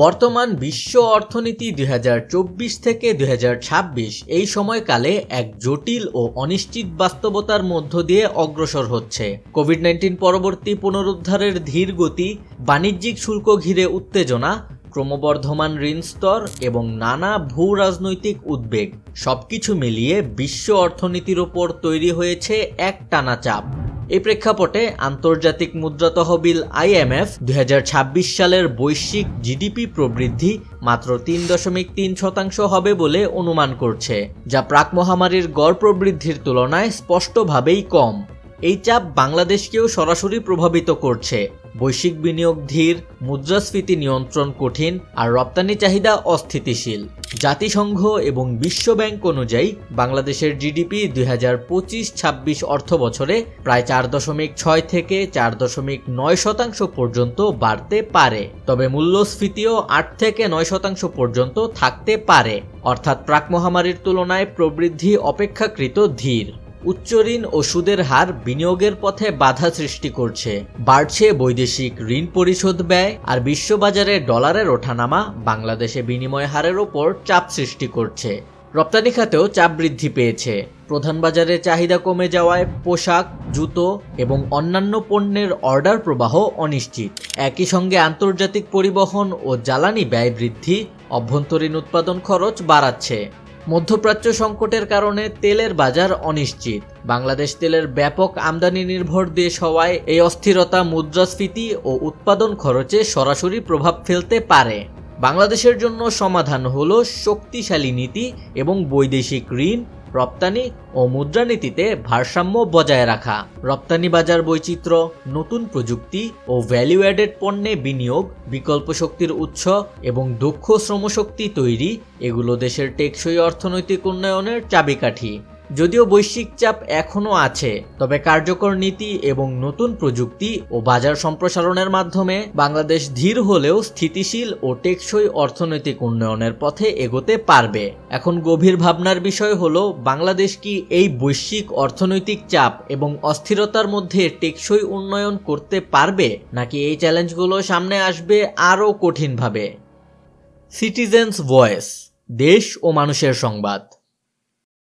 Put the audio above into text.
বর্তমান বিশ্ব অর্থনীতি দুই হাজার চব্বিশ থেকে দুই হাজার ছাব্বিশ এই সময়কালে এক জটিল ও অনিশ্চিত বাস্তবতার মধ্য দিয়ে অগ্রসর হচ্ছে। কোভিড নাইন্টিন পরবর্তী পুনরুদ্ধারের ধীর গতি, বাণিজ্যিক শুল্ক ঘিরে উত্তেজনা, ক্রমবর্ধমান ঋণ স্তর এবং নানা ভূ রাজনৈতিক উদ্বেগ সবকিছু মিলিয়ে বিশ্ব অর্থনীতির ওপর তৈরি হয়েছে এক টানা চাপ। এই প্রেক্ষাপটে আন্তর্জাতিক মুদ্রা তহবিল আইএমএফ দুই হাজার ছাব্বিশ সালের বৈশ্বিক জিডিপি প্রবৃদ্ধি মাত্র তিন দশমিক তিন শতাংশ হবে বলে অনুমান করছে, যা প্রাক মহামারীর গড় প্রবৃদ্ধির তুলনায় স্পষ্টভাবেই কম। এই চাপ বাংলাদেশকেও সরাসরি প্রভাবিত করছে। বৈশ্বিক বিনিয়োগ ধীর, মুদ্রাস্ফীতি নিয়ন্ত্রণ কঠিন আর রপ্তানি চাহিদা অস্থিতিশীল। জাতিসংঘ এবং বিশ্বব্যাংক অনুযায়ী বাংলাদেশের জিডিপি দুই হাজার পঁচিশ ছাব্বিশ অর্থ বছরে প্রায় চার দশমিক ছয় থেকে চার দশমিক নয় শতাংশ পর্যন্ত বাড়তে পারে। তবে মূল্যস্ফীতিও আট থেকে নয় শতাংশ পর্যন্ত থাকতে পারে। অর্থাৎ প্রাক মহামারীর তুলনায় প্রবৃদ্ধি অপেক্ষাকৃত ধীর। উচ্চ ঋণ ও সুদের হার বিনিয়োগের পথে বাধা সৃষ্টি করছে। বাড়ছে বৈদেশিক ঋণ পরিশোধ ব্যয় আর বিশ্ববাজারে ডলারের ওঠানামা বাংলাদেশে বিনিময় হারের ওপর চাপ সৃষ্টি করছে। রপ্তানি খাতেও চাপ বৃদ্ধি পেয়েছে। প্রধান বাজারে চাহিদা কমে যাওয়ায় পোশাক, জুতো এবং অন্যান্য পণ্যের অর্ডার প্রবাহ অনিশ্চিত। একই সঙ্গে আন্তর্জাতিক পরিবহন ও জ্বালানি ব্যয় বৃদ্ধি, অভ্যন্তরীণ উৎপাদন খরচ বাড়াচ্ছে। মধ্যপ্রাচ্য সংকটের কারণে তেলের বাজার অনিশ্চিত। বাংলাদেশ তেলের ব্যাপক আমদানি নির্ভর দেশ হওয়ায় এই অস্থিরতা, মুদ্রাস্ফীতি ও উৎপাদন খরচে সরাসরি প্রভাব ফেলতে পারে। বাংলাদেশের জন্য সমাধান হল শক্তিশালী নীতি এবং বৈদেশিক ঋণ রপ্তানি ও মুদ্রানীতিতে ভারসাম্য বজায় রাখা। রপ্তানি বাজার বৈচিত্র্য, নতুন প্রযুক্তি ও ভ্যালু অ্যাডেড পণ্যে বিনিয়োগ, বিকল্প শক্তির উৎস এবং দক্ষ শ্রমশক্তি তৈরি এগুলো দেশের টেকসই অর্থনৈতিক উন্নয়নের চাবিকাঠি। যদিও বৈশ্বিক চাপ এখনও আছে, তবে কার্যকর নীতি এবং নতুন প্রযুক্তি ও বাজার সম্প্রসারণের মাধ্যমে বাংলাদেশ ধীর হলেও স্থিতিশীল ও টেকসই অর্থনৈতিক উন্নয়নের পথে এগোতে পারবে। এখন গভীর ভাবনার বিষয় হল, বাংলাদেশ কি এই বৈশ্বিক অর্থনৈতিক চাপ এবং অস্থিরতার মধ্যে টেকসই উন্নয়ন করতে পারবে, নাকি এই চ্যালেঞ্জগুলো সামনে আসবে আরও কঠিনভাবে? সিটিজেন্স ভয়েস, দেশ ও মানুষের সংবাদ।